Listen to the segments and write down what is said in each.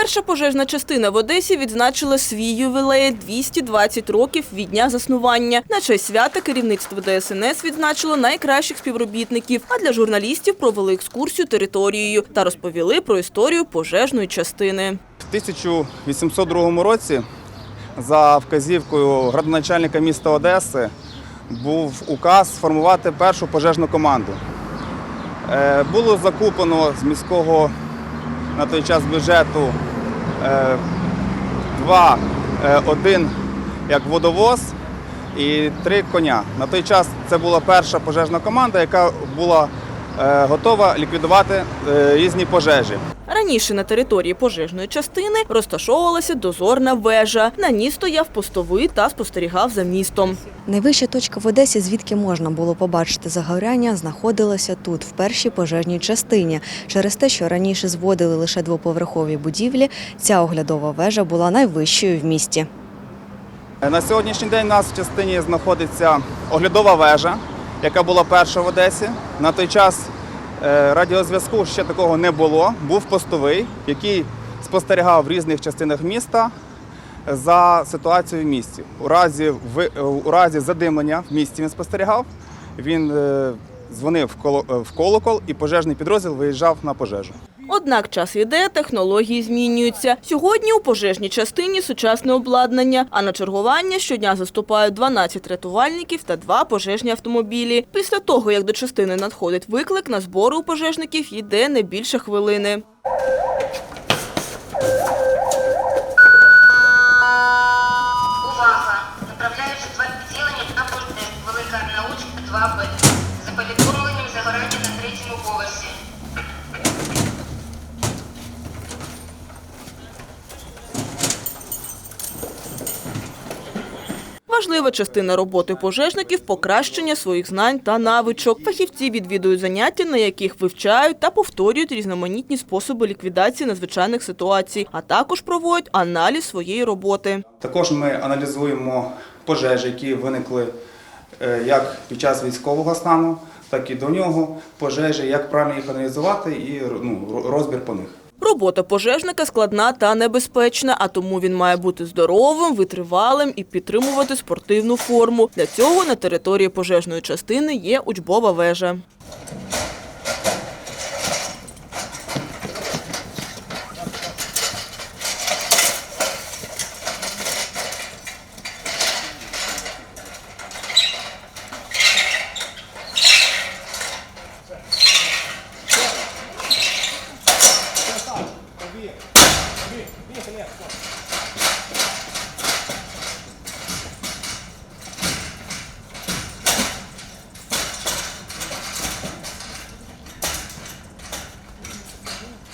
Перша пожежна частина в Одесі відзначила свій ювілей – 220 років від дня заснування. На честь свята керівництво ДСНС відзначило найкращих співробітників, а для журналістів провели екскурсію територією та розповіли про історію пожежної частини. В 1802 році за вказівкою градоначальника міста Одеси був указ сформувати першу пожежну команду. Е, Було закуплено з міського на той час бюджету два, е, один як водовоз і три коня. На той час це була перша пожежна команда, яка була е, готова ліквідувати е, різні пожежі. Раніше на території пожежної частини розташовувалася дозорна вежа. На ній стояв постовий та спостерігав за містом. Найвища точка в Одесі, звідки можна було побачити загоряння, знаходилася тут, в першій пожежній частині. Через те, що раніше зводили лише двоповерхові будівлі, ця оглядова вежа була найвищою в місті. На сьогоднішній день у нас в частині знаходиться оглядова вежа, яка була перша в Одесі. На той час е, радіозв'язку ще такого не було. Був постовий, який спостерігав в різних частинах міста за ситуацією в місті. У разі, ви- е, у разі задимлення в місті він спостерігав. Він е, дзвонив е, в колокол і пожежний підрозділ виїжджав на пожежу. Однак час іде, технології змінюються. Сьогодні у пожежній частині сучасне обладнання, а на чергування щодня заступають 12 рятувальників та два пожежні автомобілі. Після того, як до частини надходить виклик, на збори у пожежників йде не більше хвилини. Важлива частина роботи пожежників – покращення своїх знань та навичок. Фахівці відвідують заняття, на яких вивчають та повторюють різноманітні способи ліквідації надзвичайних ситуацій, а також проводять аналіз своєї роботи. Також ми аналізуємо пожежі, які виникли е, як під час військового стану, так і до нього. Пожежі, як правильно їх аналізувати і ну, розбір по них. Робота пожежника складна та небезпечна, а тому він має бути здоровим, витривалим і підтримувати спортивну форму. Для цього на території пожежної частини є учбова вежа.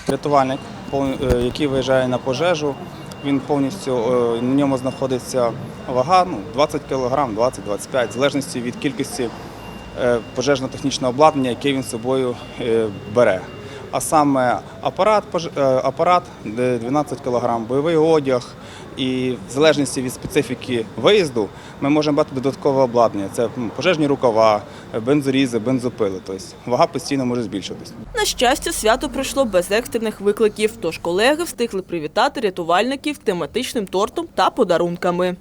Рятувальник, пов- е, який виїжджає на пожежу, він повністю е, на ньому знаходиться вага ну, 20 кг, 20-25, в залежності від кількості е, пожежно-технічного обладнання, яке він з собою бере. А саме апарат, е, апарат 12 кг, бойовий одяг. І в залежності від специфіки виїзду ми можемо брати додаткове обладнання. Це пожежні рукава, е, бензорізи, бензопили. Тобто вага постійно може збільшуватись. На щастя, свято пройшло без екстрених викликів, тож колеги встигли привітати рятувальників тематичним тортом та подарунками.